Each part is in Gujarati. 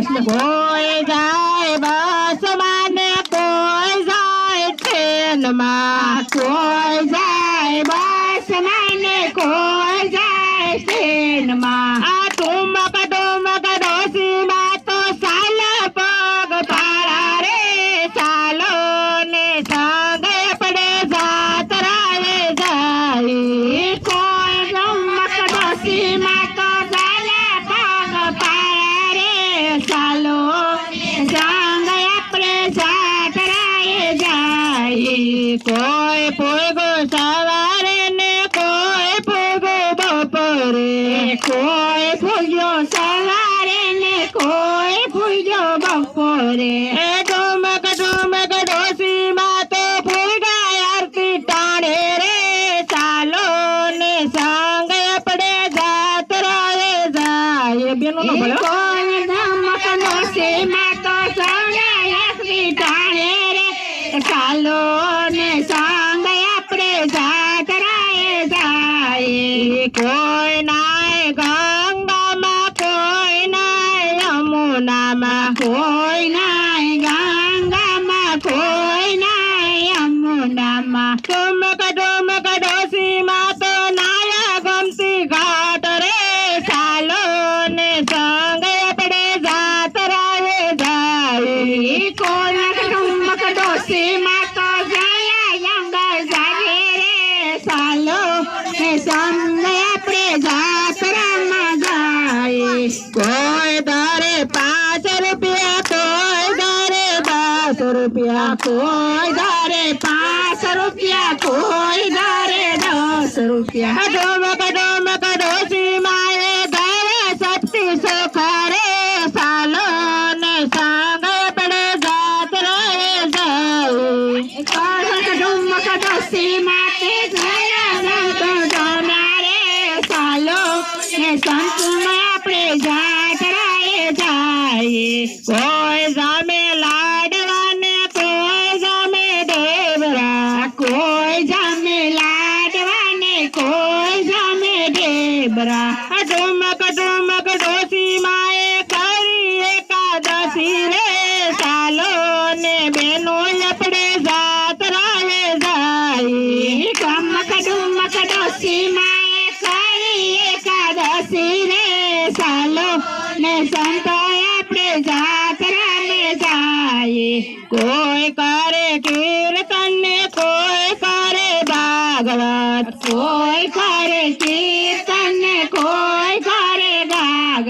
બસમાં કોઈ જાય બસમાં ને કોઈ જાય ટ્રેનમાં કોઈ પોગો સવારે ને કોઈ પોગો બપોરે કોઈ ફૂગ્યો સવારે ને કોઈ ફૂગ્યો બપોરે Oh. કોઈ દારે 5 રૂપિયા કોઈ દારે 10 રૂપિયા મકડો મકડો સીમાએ ધાવ સક્તિ સોખારે સાલોન સંગ આપણે જાત રહે જઈ કોણ મકડો મકડો સીમાતે જાય નાત જનારે સાલો હે સંતમાં આપણે જાત રાય જાય કોઈ मक डुमक डोसी माए करी एकादशी रे सालो ने बेनो अपने जात रावे जाई कमक डुमक डोसी माए करी एकादशी रे सालो ने संतो अपने जात रावे जाई कोई करे कीर्तन कोई करे भागवत कोई करे कीर्तन कोई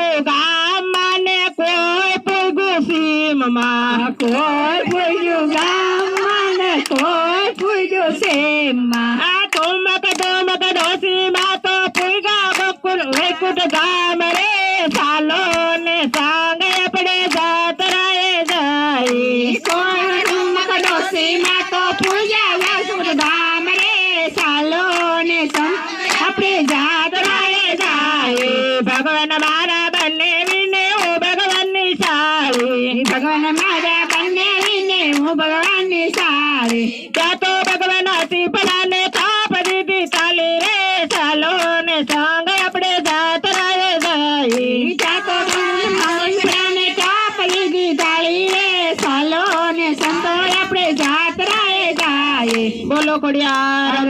પુગા મને કોઈ પુગુ સીમ માં કોઈ પુગુ ગામ કોઈ પુગુ સીમ માં આ તુમક તુમક તો પુગા બકુલ વેકુટ ગામ રે સાલો ને સાંગ આપણે જાતરાએ જાય જાય ભગવાન મારા બોલો ખોડિયાર